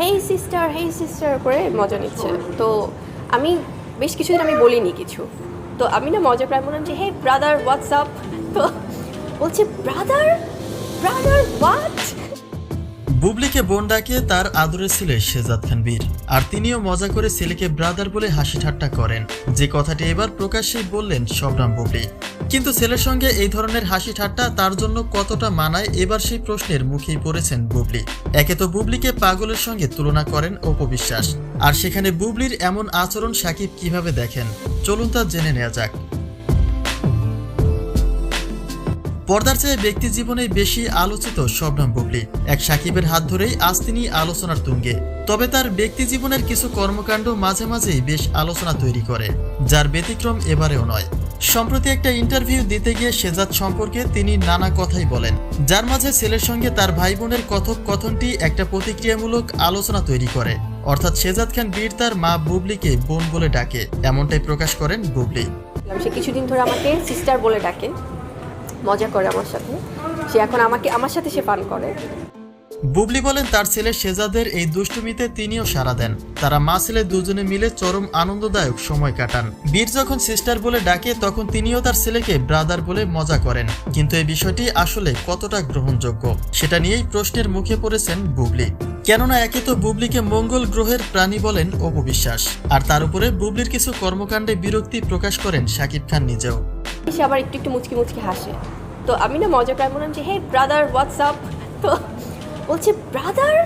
হেই sister হেই sister করে মজা নিচ্ছে। তো আমি বেশ কিছুদিন আমি বলিনি কিছু। তো আমি না মজা প্রায় বললাম যে হে ব্রাদার হোয়াটসঅ্যাপ তো বলছে ব্রাদার ব্রাদার হোয়াট বুবলিকে বোন ডাকিয়ে তার আদরের ছেলে শেজাদ খান বীর। আর তিনিও মজা করে ছেলেকে ব্রাদার বলে হাসি ঠাট্টা করেন। যে কথাটি এবার প্রকাশ্যেই বললেন শবনাম বুবলি। কিন্তু ছেলের সঙ্গে এই ধরনের হাসি ঠাট্টা তার জন্য কতটা মানায়, এবার সেই প্রশ্নের মুখেই পড়েছেন বুবলি। একে তো বুবলিকে পাগলের সঙ্গে তুলনা করেন অপবিশ্বাস আর সেখানে বুবলির এমন আচরণ সাকিব কীভাবে দেখেন, চলুন তা জেনে নেওয়া যাক। পর্দার চেয়ে ব্যক্তি জীবনে বেশি আলোচিত শবনম বুবলি। এক সাকিবের হাত ধরেই আজ তিনি আলোচনার তুঙ্গে। তবে তার ব্যক্তি জীবনের কিছু কর্মকাণ্ড মাঝে মাঝেই বেশ আলোচনা তৈরি করে, যার ব্যতিক্রম এবারেও নয়। সম্প্রতি একটা ইন্টারভিউ দিতে গিয়ে শেজাদ সম্পর্কে তিনি নানা কথাই বলেন, যার মাঝে ছেলের সঙ্গে তার ভাই বোনের কথোপকথনটি একটা প্রতিক্রিয়ামূলক আলোচনা তৈরি করে। অর্থাৎ শেজাদ খান বীর তার মা বুবলিকে বোন বলে ডাকে, এমনটাই প্রকাশ করেন বুবলি। সে কিছুদিন ধরে আমাকে সিস্টার বলে ডাকে, মজা করে আমার সাথে। সে এখন আমাকে, আমার সাথে সে পান করে। বুবলি বলেন, তার ছেলে শেজাদের এই দুষ্টুমিতে তিনিও সাড়া দেন। তারা মা ছেলে দুজনে মিলে চরম আনন্দদায়ক সময় কাটান। বীর যখন সিস্টার বলে ডাকে, তখন তিনিও তার ছেলেকে ব্রাদার বলে মজা করেন। কিন্তু এই বিষয়টি আসলে কতটা গ্রহণযোগ্য, সেটা নিয়েই প্রশ্নের মুখে পড়েছেন বুবলি। কেননা একে তো বুবলিকে মঙ্গল গ্রহের প্রাণী বলেন অপবিশ্বাস। আর তার উপরে বুবলির কিছু কর্মকাণ্ডে বিরক্তি প্রকাশ করেন শাকিব খান নিজেও। আবার একটু একটু মুচকি মুচকি হাসে। তো আমি না মজা প্রায় বললাম যে, হে ব্রাদার হোয়াটসঅ্যাপ তো বলছে ব্রাদার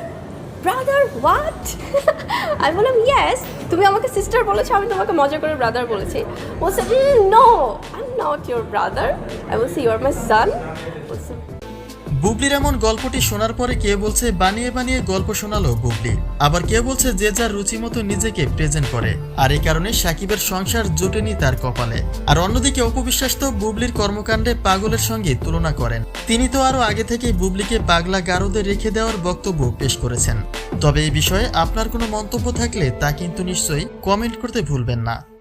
ব্রাদার হোয়াট আমি বললাম ইয়াস তুমি আমাকে সিস্টার বলেছ, আমি তোমাকে মজা করে ব্রাদার বলেছি। বলছে no I am not your brother I বলছি ইউ আর মাই সান বলছে বুবলির এমন গল্পটি শোনার পরে কে বলছে, বানিয়ে বানিয়ে গল্প শোনালো বুবলি। আবার কে বলছে, যে যার রুচি মতো নিজেকে প্রেজেন্ট করে। আর এই কারণে সাকিবের সংসার জোটেনি তার কপালে। আর অন্যদিকে অপবিশ্বাস তো বুবলির কর্মকাণ্ডে পাগলের সঙ্গে তুলনা করেন। তিনি তো আরও আগে থেকেই বুবলিকে পাগলা গারদে রেখে দেওয়ার বক্তব্য পেশ করেছেন। তবে এই বিষয়ে আপনার কোনো মন্তব্য থাকলে তা কিন্তু নিশ্চয়ই কমেন্ট করতে ভুলবেন না।